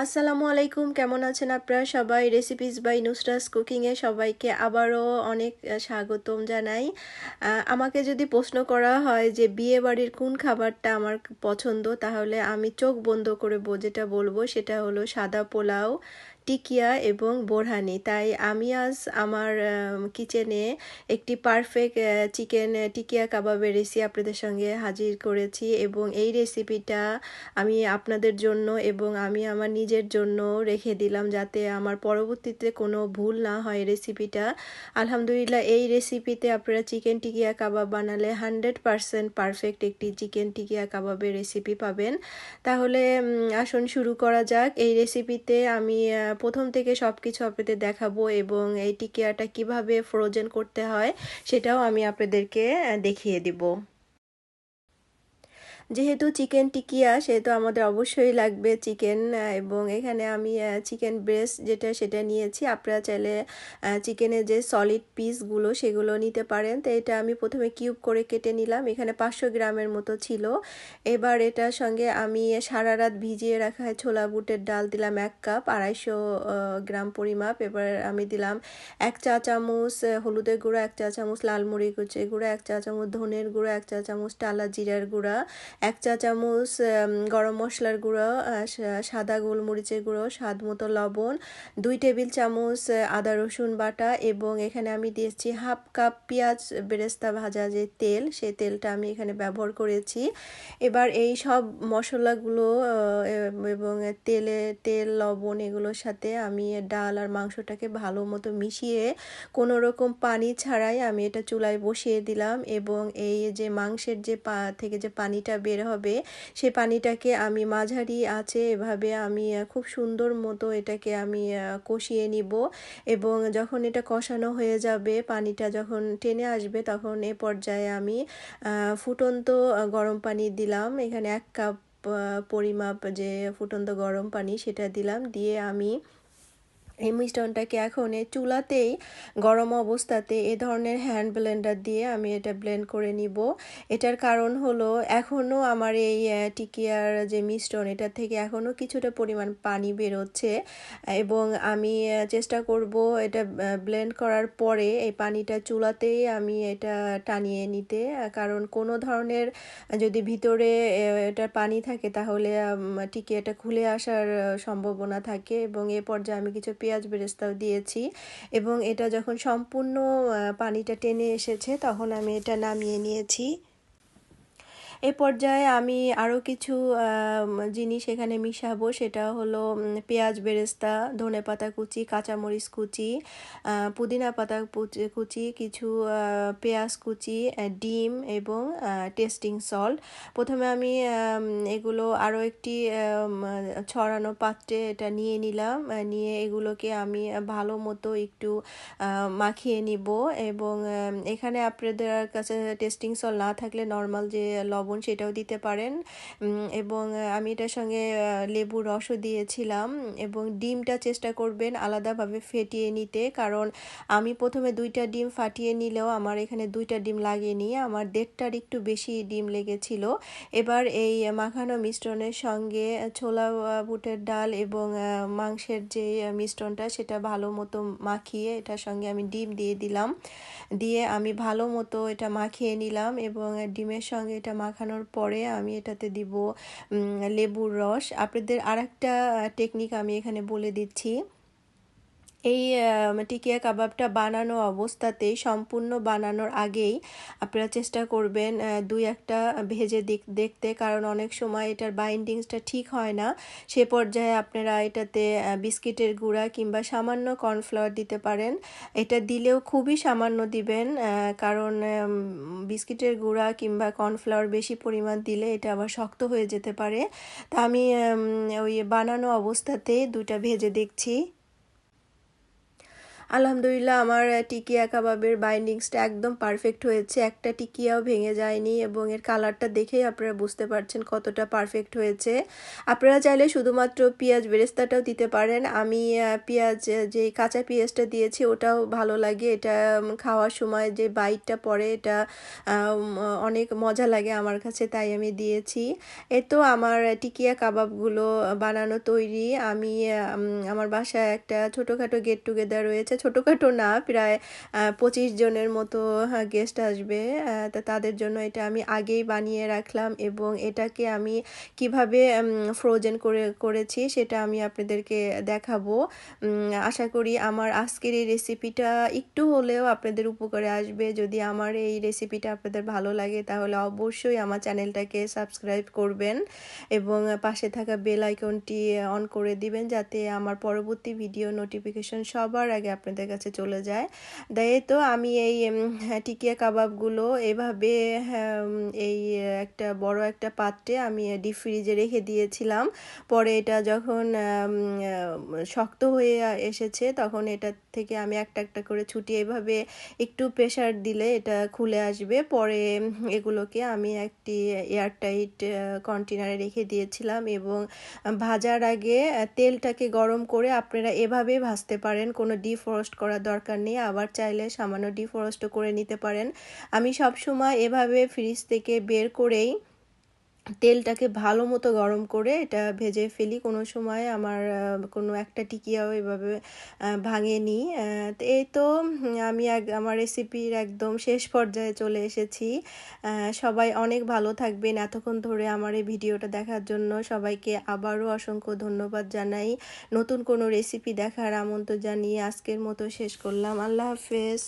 আসসালামু আলাইকুম, কেমন আছেন আপনারা সবাই? রেসিপিস বাই নুসরাস কুকিংয়ে সবাইকে আবারও অনেক স্বাগতম জানাই। আমাকে যদি প্রশ্ন করা হয় যে বিয়ে বাড়ির কোন খাবারটা আমার পছন্দ, তাহলে আমি চোখ বন্ধ করে যেটা বলব সেটা হলো সাদা পোলাও। টিকিয়া এবং বোরহানি। তাই আমি আজ আমার কিচেনে একটি পারফেক্ট চিকেন টিকিয়া কাবাবের রেসিপি আপনাদের সঙ্গে হাজির করেছি এবং এই রেসিপিটা আমি আপনাদের জন্য এবং আমি আমার নিজের জন্য রেখে দিলাম যাতে আমার পরবর্তীতে কোনো ভুল না হয় রেসিপিটা আলহামদুলিল্লাহ, এই রেসিপিতে আপনারা চিকেন টিকিয়া কাবাব বানালে হান্ড্রেড পারসেন্ট পারফেক্ট একটি চিকেন টিকিয়া কাবাবের রেসিপি পাবেন। তাহলে আসুন শুরু করা যাক। এই রেসিপিতে আমি প্রথম থেকে সব কিছু আপনাদের দেখাবো এবং এই টিকিয়াটা কীভাবে ফ্রোজেন করতে হয় সেটাও আমি আপনাদেরকে দেখিয়ে দিব। যেহেতু চিকেন টিকিয়া, সেহেতু আমাদের অবশ্যই লাগবে চিকেন এবং এখানে আমি চিকেন ব্রেস্ট যেটা, সেটা নিয়েছি। আপনারা চাইলে চিকেনের যে সলিড পিসগুলো সেগুলো নিতে পারেন। তো এটা আমি প্রথমে কিউব করে কেটে নিলাম। এখানে পাঁচশো গ্রামের মতো ছিল। এবার এটার সঙ্গে আমি সারা রাত ভিজিয়ে রাখা হয় ছোলা বুটের ডাল দিলাম এক কাপ, আড়াইশো গ্রাম পরিমাপ। এবার আমি দিলাম এক চা চামচ হলুদের গুঁড়া, এক চা চামচ, লাল মুড়ি কুচে গুঁড়া, এক চা চামচ ধনের গুঁড়া, এক চা চামচ টালা জিরার গুঁড়া এক চা চামচ গরম মশলার গুঁড়ো সাদা গোলমরিচের গুঁড়ো, স্বাদ মতো লবণ, দুই টেবিল চামচ আদা রসুন বাটা এবং এখানে আমি দিয়েছি হাফ কাপ পেঁয়াজ বেরেস্তা ভাজা যে তেল সেই তেলটা আমি এখানে ব্যবহার করেছি। এবার এই সব মশলাগুলো এবং তেলে, তেল, লবণ এগুলোর সাথে আমি ডাল আর মাংসটাকে ভালো মতো মিশিয়ে কোনো রকম পানি ছাড়াই আমি এটা চুলায় বসিয়ে দিলাম এবং এই যে মাংসের যে পা, থেকে যে পানিটা বের হবে। সে পানিটাকে আমি মাঝারি আছে, এভাবে আমি খুব সুন্দর মতো এটাকে আমি কষিয়ে নিব। এবং যখন এটা কষানো হয়ে যাবে, পানিটা যখন টেনে আসবে, তখন এ পর্যায়ে আমি ফুটন্ত গরম পানি দিলাম। এখানে এক কাপ পরিমাপ যে ফুটন্ত গরম পানি, সেটা দিলাম। দিয়ে আমি এই এখন এই চুলাতেই গরম অবস্থাতে এ ধরনের হ্যান্ড ব্লেন্ডার দিয়ে আমি এটা ব্লেন্ড করে নিব। এটার কারণ হলো এখনও আমার এই টিকিয়ার যে মিশ্রণ এটা থেকে এখনও কিছুটা পরিমাণ পানি বেরোচ্ছে এবং আমি চেষ্টা করব এটা ব্লেন্ড করার পরে এই পানিটা চুলাতেই আমি এটা টানিয়ে নিতে। কারণ কোনো ধরনের যদি ভিতরে এটার পানি থাকে তাহলে টিকিয়াটা খুলে আসার সম্ভাবনা থাকে এবং এ পর্যায়ে আমি কিছু পেঁয়াজ বেরেস্তাও দিয়েছি এবং এটা যখন সম্পূর্ণ পানিটা টেনে এসেছে তখন আমি এটা নামিয়ে নিয়েছি। এ পর্যায়ে আমি আরও কিছু জিনিস এখানে মিশাবো। সেটা হলো পেঁয়াজ, বেরেস্তা, ধনে পাতা কুচি, কাঁচামরিচ কুচি পুদিনা পাতা কুচি, কিছু পেঁয়াজ কুচি ডিম এবং টেস্টিং সল্ট। প্রথমে আমি এগুলো আরও একটি ছড়ানো পাত্রে এটা নিয়ে নিলাম। নিয়ে এগুলোকে আমি ভালো মতো একটু মাখিয়ে নিব এবং এখানে আপনাদের কাছে টেস্টিং সল না থাকলে নর্মাল যে লবণ লবণ সেটাও দিতে পারেন। এবং আমি এটার সঙ্গে লেবুর রসও দিয়েছিলাম এবং ডিমটা চেষ্টা করবেন আলাদাভাবে ফেটিয়ে নিতে। কারণ আমি প্রথমে দুইটা ডিম ফাটিয়ে নিলেও আমার এখানে দুইটা ডিম লাগেনি। আমার দেড়টার একটু বেশি ডিম লেগেছিল। এবার এই মাখানো মিশ্রণের সঙ্গে ছোলা বুটের ডাল এবং মাংসের যে মিশ্রণটা সেটা ভালো মতো মাখিয়ে এটার সঙ্গে আমি ডিম দিয়ে দিলাম। দিয়ে আমি ভালো মতো এটা মাখিয়ে নিলাম এবং ডিমের সঙ্গে এটা মাখানোর পরে আমি এটাতে দিব লেবুর রস। আপনাদের আর টেকনিক আমি এখানে বলে দিচ্ছি। এই টিকিয়া কাবাবটা বানানো অবস্থাতেই, সম্পূর্ণ বানানোর আগেই আপনারা চেষ্টা করবেন দুই একটা ভেজে দেখতে। কারণ অনেক সময় এটার বাইন্ডিংসটা ঠিক হয় না। সে পর্যায়ে আপনারা এটাতে বিস্কিটের গুঁড়া কিংবা সামান্য কর্নফ্লাওয়ার দিতে পারেন। এটা দিলেও খুবই সামান্য দিবেন কারণ বিস্কিটের গুঁড়া কিংবা কর্নফ্লাওয়ার বেশি পরিমাণ দিলে এটা আবার শক্ত হয়ে যেতে পারে। তা আমি ওই বানানো অবস্থাতে দুটা ভেজে দেখছি। আলহামদুলিল্লাহ, আমার টিকিয়া কাবাবের বাইন্ডিংসটা একদম পারফেক্ট হয়েছে। একটা টিকিয়াও ভেঙে যায়নি এবং এর কালারটা দেখেই আপনারা বুঝতে পারছেন কতটা পারফেক্ট হয়েছে। আপনারা চাইলে শুধুমাত্র পেঁয়াজ বেরেস্তাটাও দিতে পারেন। আমি পেঁয়াজ যে কাঁচা পেঁয়াজটা দিয়েছি ওটাও ভালো লাগে। এটা খাওয়ার সময় যে বাইটটা পড়ে এটা অনেক মজা লাগে আমার কাছে, তাই আমি দিয়েছি। এ তো আমার টিকিয়া কাবাবগুলো বানানো তৈরি। আমি আমার বাসায় একটা ছোটোখাটো গেট টুগেদার রয়েছে ছোটোখাটো না, প্রায় পঁচিশ জনের মতো গেস্ট আসবে। তা তাদের জন্য এটা আমি আগেই বানিয়ে রাখলাম এবং এটাকে আমি কীভাবে ফ্রোজেন করে, করেছি সেটা আমি আপনাদেরকে দেখাবো। আশা করি আমার আজকের এই রেসিপিটা একটু হলেও আপনাদের উপকারে আসবে। যদি আমার এই রেসিপিটা আপনাদের ভালো লাগে তাহলে অবশ্যই আমার চ্যানেলটাকে সাবস্ক্রাইব করবেন এবং পাশে থাকা বেল আইকনটি অন করে দিবেন যাতে আমার পরবর্তী ভিডিও নোটিফিকেশন সবার আগে আপনাদের কাছে চলে যায়। তাই তো আমি এই টিকিয়া কাবাবগুলো এভাবে এই, একটা বড় একটা পাত্রে আমি ডিপ ফ্রিজে রেখে দিয়েছিলাম। পরে এটা যখন শক্ত হয়ে এসেছে তখন এটা থেকে আমি একটা একটা করে ছুটি এভাবে একটু প্রেশার দিলে এটা খুলে আসবে। পরে এগুলোকে আমি একটি এয়ারটাইট কন্টেনারে রেখে দিয়েছিলাম এবং ভাজার আগে তেলটাকে গরম করে আপনারা এভাবে ভাজতে পারেন। কোনো ডিফরস্ট করার দরকার নেই, আবার চাইলে সামান্য ডিফরেস্টও করে নিতে পারেন। আমি সবসময় এভাবে ফ্রিজ থেকে বের করেই তেলটাকে ভালো মতো গরম করে এটা ভেজে ফেলি। কোনো সময় আমার কোনো একটা টিকিয়াও এভাবে ভাঙেনি এই তো আমি এক, আমার রেসিপির একদম শেষ পর্যায়ে চলে এসেছি। সবাই অনেক ভালো থাকবেন। এতক্ষণ ধরে আমার এই ভিডিওটা দেখার জন্য সবাইকে আবারও অসংখ্য ধন্যবাদ জানাই। নতুন কোনো রেসিপি দেখার আমন্ত্রণ জানিয়ে আজকের মতো শেষ করলাম। আল্লাহ হাফেজ।